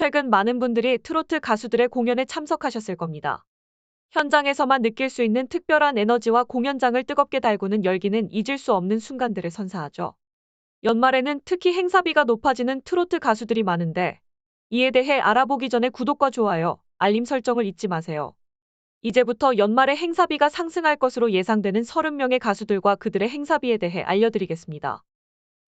최근 많은 분들이 트로트 가수들의 공연에 참석하셨을 겁니다. 현장에서만 느낄 수 있는 특별한 에너지와 공연장을 뜨겁게 달구는 열기는 잊을 수 없는 순간들을 선사하죠. 연말에는 특히 행사비가 높아지는 트로트 가수들이 많은데 이에 대해 알아보기 전에 구독과 좋아요, 알림 설정을 잊지 마세요. 이제부터 연말에 행사비가 상승할 것으로 예상되는 30명의 가수들과 그들의 행사비에 대해 알려드리겠습니다.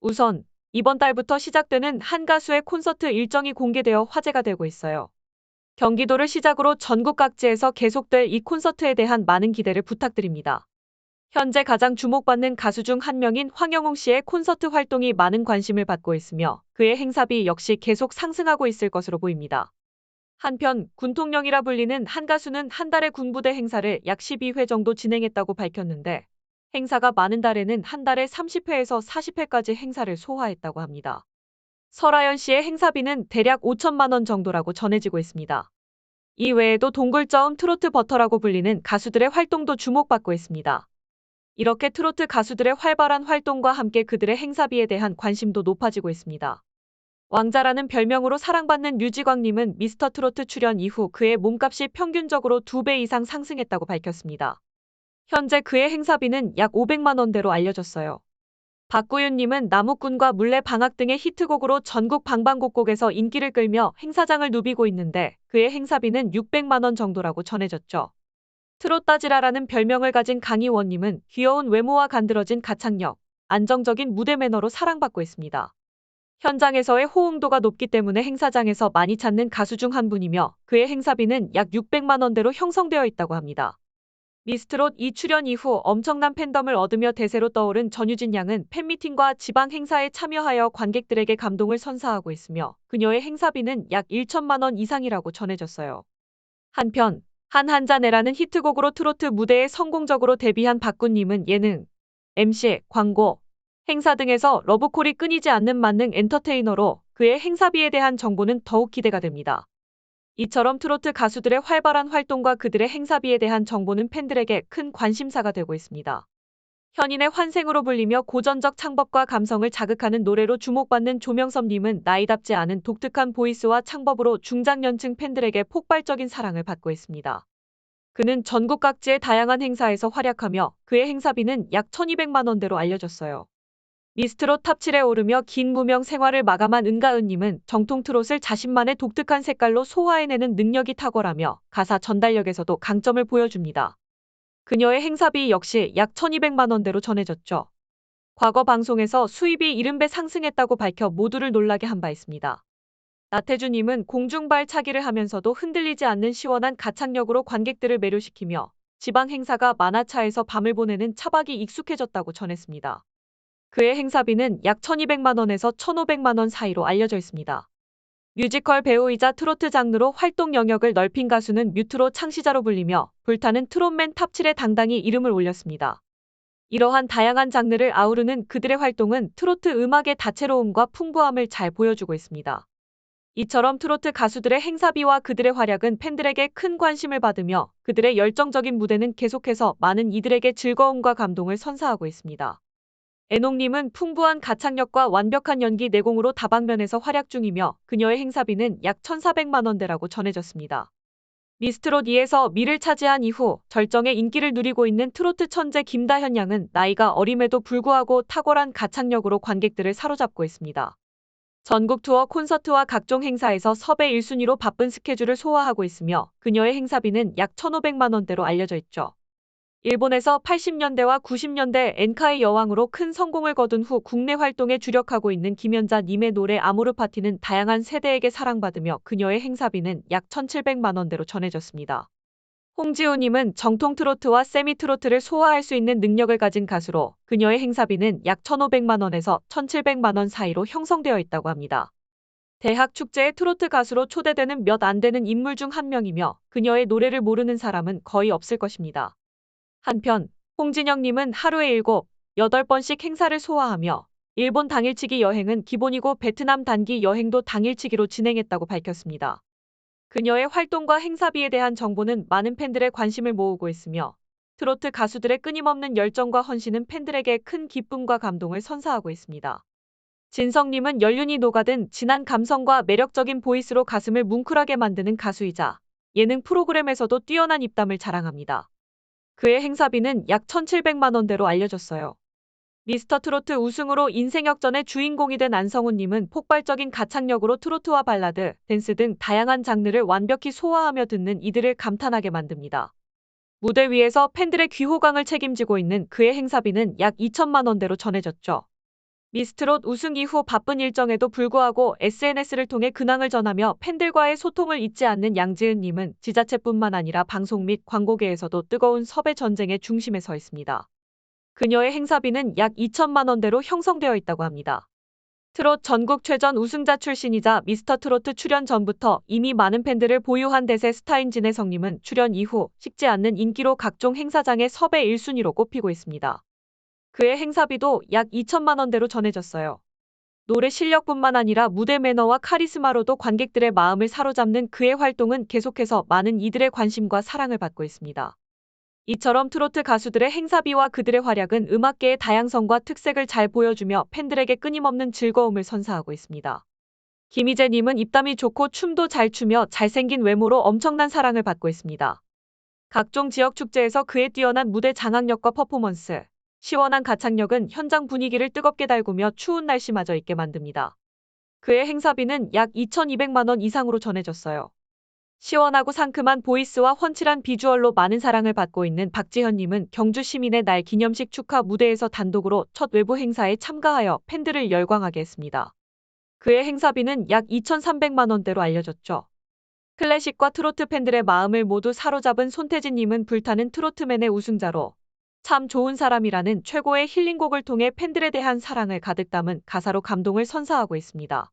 우선 이번 달부터 시작되는 한 가수의 콘서트 일정이 공개되어 화제가 되고 있어요. 경기도를 시작으로 전국 각지에서 계속될 이 콘서트에 대한 많은 기대를 부탁드립니다. 현재 가장 주목받는 가수 중 한 명인 황영웅 씨의 콘서트 활동이 많은 관심을 받고 있으며 그의 행사비 역시 계속 상승하고 있을 것으로 보입니다. 한편 군통령이라 불리는 한 가수는 한 달에 군부대 행사를 약 12회 정도 진행했다고 밝혔는데 행사가 많은 달에는 한 달에 30회에서 40회까지 행사를 소화했다고 합니다. 설아연 씨의 행사비는 대략 5천만 원 정도라고 전해지고 있습니다. 이 외에도 동굴저음 트로트 버터라고 불리는 가수들의 활동도 주목받고 있습니다. 이렇게 트로트 가수들의 활발한 활동과 함께 그들의 행사비에 대한 관심도 높아지고 있습니다. 왕자라는 별명으로 사랑받는 류지광님은 미스터 트로트 출연 이후 그의 몸값이 평균적으로 2배 이상 상승했다고 밝혔습니다. 현재 그의 행사비는 약 500만 원대로 알려졌어요. 박구윤님은 나무꾼과 물레 방학 등의 히트곡으로 전국 방방곡곡에서 인기를 끌며 행사장을 누비고 있는데 그의 행사비는 600만 원 정도라고 전해졌죠. 트롯따지라라는 별명을 가진 강희원님은 귀여운 외모와 간드러진 가창력, 안정적인 무대 매너로 사랑받고 있습니다. 현장에서의 호응도가 높기 때문에 행사장에서 많이 찾는 가수 중 한 분이며 그의 행사비는 약 600만 원대로 형성되어 있다고 합니다. 미스트롯 2 출연 이후 엄청난 팬덤을 얻으며 대세로 떠오른 전유진 양은 팬미팅과 지방 행사에 참여하여 관객들에게 감동을 선사하고 있으며 그녀의 행사비는 약 1천만 원 이상이라고 전해졌어요. 한편 한 한자네라는 히트곡으로 트로트 무대에 성공적으로 데뷔한 박군님은 예능, MC, 광고, 행사 등에서 러브콜이 끊이지 않는 만능 엔터테이너로 그의 행사비에 대한 정보는 더욱 기대가 됩니다. 이처럼 트로트 가수들의 활발한 활동과 그들의 행사비에 대한 정보는 팬들에게 큰 관심사가 되고 있습니다. 현인의 환생으로 불리며 고전적 창법과 감성을 자극하는 노래로 주목받는 조명섭님은 나이답지 않은 독특한 보이스와 창법으로 중장년층 팬들에게 폭발적인 사랑을 받고 있습니다. 그는 전국 각지의 다양한 행사에서 활약하며 그의 행사비는 약 1200만 원대로 알려졌어요. 미스트롯 탑7에 오르며 긴 무명 생활을 마감한 은가은님은 정통 트롯을 자신만의 독특한 색깔로 소화해내는 능력이 탁월하며 가사 전달력에서도 강점을 보여줍니다. 그녀의 행사비 역시 약 1200만 원대로 전해졌죠. 과거 방송에서 수입이 70배 상승했다고 밝혀 모두를 놀라게 한 바 있습니다. 나태주님은 공중발차기를 하면서도 흔들리지 않는 시원한 가창력으로 관객들을 매료시키며 지방 행사가 만화차에서 밤을 보내는 차박이 익숙해졌다고 전했습니다. 그의 행사비는 약 1200만 원에서 1500만 원 사이로 알려져 있습니다. 뮤지컬 배우이자 트로트 장르로 활동 영역을 넓힌 가수는 뮤트로 창시자로 불리며 불타는 트롯맨 탑7에 당당히 이름을 올렸습니다. 이러한 다양한 장르를 아우르는 그들의 활동은 트로트 음악의 다채로움과 풍부함을 잘 보여주고 있습니다. 이처럼 트로트 가수들의 행사비와 그들의 활약은 팬들에게 큰 관심을 받으며 그들의 열정적인 무대는 계속해서 많은 이들에게 즐거움과 감동을 선사하고 있습니다. 애농님은 풍부한 가창력과 완벽한 연기 내공으로 다방면에서 활약 중이며 그녀의 행사비는 약 1,400만 원대라고 전해졌습니다. 미스트롯 2에서 미를 차지한 이후 절정의 인기를 누리고 있는 트로트 천재 김다현 양은 나이가 어림에도 불구하고 탁월한 가창력으로 관객들을 사로잡고 있습니다. 전국 투어 콘서트와 각종 행사에서 섭외 1순위로 바쁜 스케줄을 소화하고 있으며 그녀의 행사비는 약 1,500만 원대로 알려져 있죠. 일본에서 80년대와 90년대 엔카의 여왕으로 큰 성공을 거둔 후 국내 활동에 주력하고 있는 김연자님의 노래 아모르 파티는 다양한 세대에게 사랑받으며 그녀의 행사비는 약 1,700만 원대로 전해졌습니다. 홍지우님은 정통 트로트와 세미 트로트를 소화할 수 있는 능력을 가진 가수로 그녀의 행사비는 약 1,500만 원에서 1,700만 원 사이로 형성되어 있다고 합니다. 대학 축제에 트로트 가수로 초대되는 몇 안 되는 인물 중 한 명이며 그녀의 노래를 모르는 사람은 거의 없을 것입니다. 한편 홍진영님은 하루에 7, 8번씩 행사를 소화하며 일본 당일치기 여행은 기본이고 베트남 단기 여행도 당일치기로 진행했다고 밝혔습니다. 그녀의 활동과 행사비에 대한 정보는 많은 팬들의 관심을 모으고 있으며 트로트 가수들의 끊임없는 열정과 헌신은 팬들에게 큰 기쁨과 감동을 선사하고 있습니다. 진성님은 연륜이 녹아든 진한 감성과 매력적인 보이스로 가슴을 뭉클하게 만드는 가수이자 예능 프로그램에서도 뛰어난 입담을 자랑합니다. 그의 행사비는 약 1,700만 원대로 알려졌어요. 미스터 트로트 우승으로 인생 역전의 주인공이 된 안성훈님은 폭발적인 가창력으로 트로트와 발라드, 댄스 등 다양한 장르를 완벽히 소화하며 듣는 이들을 감탄하게 만듭니다. 무대 위에서 팬들의 귀호강을 책임지고 있는 그의 행사비는 약 2천만 원대로 전해졌죠. 미스트롯 우승 이후 바쁜 일정에도 불구하고 SNS를 통해 근황을 전하며 팬들과의 소통을 잊지 않는 양지은님은 지자체뿐만 아니라 방송 및 광고계에서도 뜨거운 섭외 전쟁의 중심에 서 있습니다. 그녀의 행사비는 약 2천만 원대로 형성되어 있다고 합니다. 트롯 전국 최전 우승자 출신이자 미스터 트로트 출연 전부터 이미 많은 팬들을 보유한 대세 스타인 진혜성님은 출연 이후 식지 않는 인기로 각종 행사장의 섭외 1순위로 꼽히고 있습니다. 그의 행사비도 약 2천만 원대로 전해졌어요. 노래 실력뿐만 아니라 무대 매너와 카리스마로도 관객들의 마음을 사로잡는 그의 활동은 계속해서 많은 이들의 관심과 사랑을 받고 있습니다. 이처럼 트로트 가수들의 행사비와 그들의 활약은 음악계의 다양성과 특색을 잘 보여주며 팬들에게 끊임없는 즐거움을 선사하고 있습니다. 김희재님은 입담이 좋고 춤도 잘 추며 잘생긴 외모로 엄청난 사랑을 받고 있습니다. 각종 지역 축제에서 그의 뛰어난 무대 장악력과 퍼포먼스, 시원한 가창력은 현장 분위기를 뜨겁게 달구며 추운 날씨마저 있게 만듭니다. 그의 행사비는 약 2,200만 원 이상으로 전해졌어요. 시원하고 상큼한 보이스와 훤칠한 비주얼로 많은 사랑을 받고 있는 박지현님은 경주 시민의 날 기념식 축하 무대에서 단독으로 첫 외부 행사에 참가하여 팬들을 열광하게 했습니다. 그의 행사비는 약 2,300만 원대로 알려졌죠. 클래식과 트로트 팬들의 마음을 모두 사로잡은 손태진님은 불타는 트로트맨의 우승자로 참 좋은 사람이라는 최고의 힐링곡을 통해 팬들에 대한 사랑을 가득 담은 가사로 감동을 선사하고 있습니다.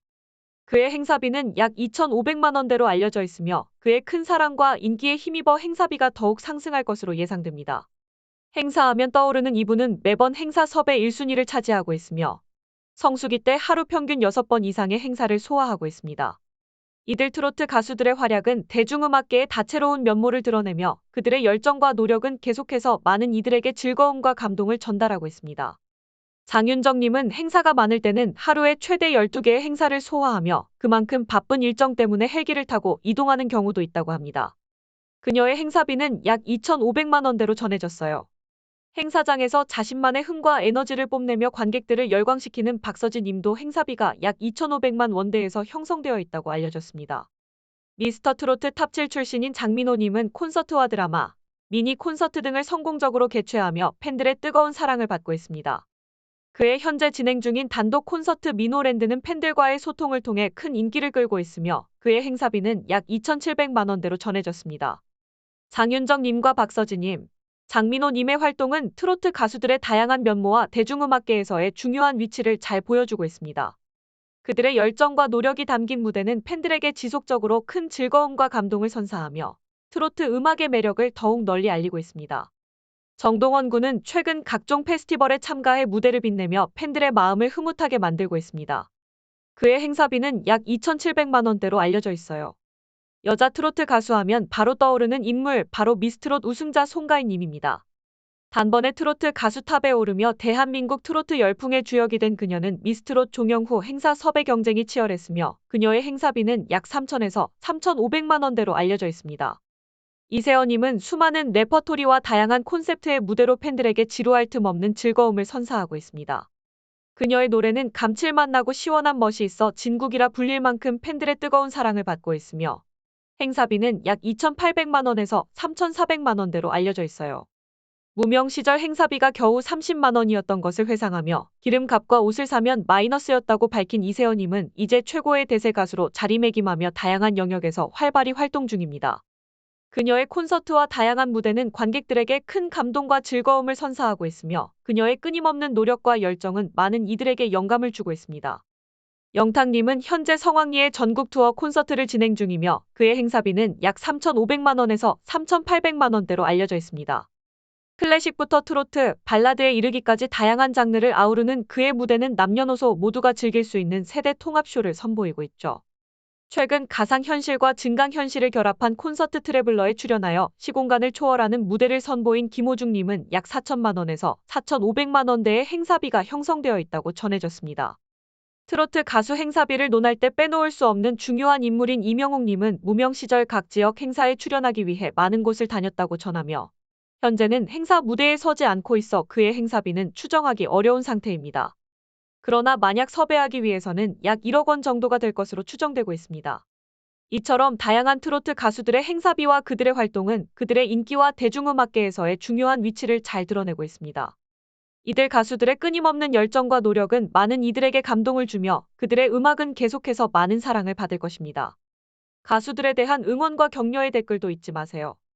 그의 행사비는 약 2,500만 원대로 알려져 있으며 그의 큰 사랑과 인기에 힘입어 행사비가 더욱 상승할 것으로 예상됩니다. 행사하면 떠오르는 이분은 매번 행사 섭외 1순위를 차지하고 있으며 성수기 때 하루 평균 6번 이상의 행사를 소화하고 있습니다. 이들 트로트 가수들의 활약은 대중음악계의 다채로운 면모를 드러내며 그들의 열정과 노력은 계속해서 많은 이들에게 즐거움과 감동을 전달하고 있습니다. 장윤정님은 행사가 많을 때는 하루에 최대 12개의 행사를 소화하며 그만큼 바쁜 일정 때문에 헬기를 타고 이동하는 경우도 있다고 합니다. 그녀의 행사비는 약 2,500만 원대로 전해졌어요. 행사장에서 자신만의 흥과 에너지를 뽐내며 관객들을 열광시키는 박서진 님도 행사비가 약 2,500만 원대에서 형성되어 있다고 알려졌습니다. 미스터 트로트 탑7 출신인 장민호 님은 콘서트와 드라마, 미니 콘서트 등을 성공적으로 개최하며 팬들의 뜨거운 사랑을 받고 있습니다. 그의 현재 진행 중인 단독 콘서트 미노랜드는 팬들과의 소통을 통해 큰 인기를 끌고 있으며 그의 행사비는 약 2,700만 원대로 전해졌습니다. 장윤정님과 박서진님, 장민호님의 활동은 트로트 가수들의 다양한 면모와 대중음악계에서의 중요한 위치를 잘 보여주고 있습니다. 그들의 열정과 노력이 담긴 무대는 팬들에게 지속적으로 큰 즐거움과 감동을 선사하며 트로트 음악의 매력을 더욱 널리 알리고 있습니다. 정동원 군은 최근 각종 페스티벌에 참가해 무대를 빛내며 팬들의 마음을 흐뭇하게 만들고 있습니다. 그의 행사비는 약 2,700만 원대로 알려져 있어요. 여자 트로트 가수 하면 바로 떠오르는 인물 바로 미스트롯 우승자 송가인님입니다. 단번에 트로트 가수 탑에 오르며 대한민국 트로트 열풍의 주역이 된 그녀는 미스트롯 종영 후 행사 섭외 경쟁이 치열했으며 그녀의 행사비는 약 3천에서 3,500만 원대로 알려져 있습니다. 이세연님은 수많은 레퍼토리와 다양한 콘셉트의 무대로 팬들에게 지루할 틈 없는 즐거움을 선사하고 있습니다. 그녀의 노래는 감칠맛 나고 시원한 멋이 있어 진국이라 불릴 만큼 팬들의 뜨거운 사랑을 받고 있으며 행사비는 약 2,800만 원에서 3,400만 원대로 알려져 있어요. 무명 시절 행사비가 겨우 30만 원이었던 것을 회상하며 기름값과 옷을 사면 마이너스였다고 밝힌 이세연님은 이제 최고의 대세 가수로 자리매김하며 다양한 영역에서 활발히 활동 중입니다. 그녀의 콘서트와 다양한 무대는 관객들에게 큰 감동과 즐거움을 선사하고 있으며 그녀의 끊임없는 노력과 열정은 많은 이들에게 영감을 주고 있습니다. 영탁님은 현재 성황리에 전국 투어 콘서트를 진행 중이며 그의 행사비는 약 3,500만 원에서 3,800만 원대로 알려져 있습니다. 클래식부터 트로트, 발라드에 이르기까지 다양한 장르를 아우르는 그의 무대는 남녀노소 모두가 즐길 수 있는 세대 통합쇼를 선보이고 있죠. 최근 가상현실과 증강현실을 결합한 콘서트 트래블러에 출연하여 시공간을 초월하는 무대를 선보인 김호중님은 약 4천만 원에서 4,500만 원대의 행사비가 형성되어 있다고 전해졌습니다. 트로트 가수 행사비를 논할 때 빼놓을 수 없는 중요한 인물인 이명옥님은 무명 시절 각 지역 행사에 출연하기 위해 많은 곳을 다녔다고 전하며 현재는 행사 무대에 서지 않고 있어 그의 행사비는 추정하기 어려운 상태입니다. 그러나 만약 섭외하기 위해서는 약 1억 원 정도가 될 것으로 추정되고 있습니다. 이처럼 다양한 트로트 가수들의 행사비와 그들의 활동은 그들의 인기와 대중음악계에서의 중요한 위치를 잘 드러내고 있습니다. 이들 가수들의 끊임없는 열정과 노력은 많은 이들에게 감동을 주며 그들의 음악은 계속해서 많은 사랑을 받을 것입니다. 가수들에 대한 응원과 격려의 댓글도 잊지 마세요.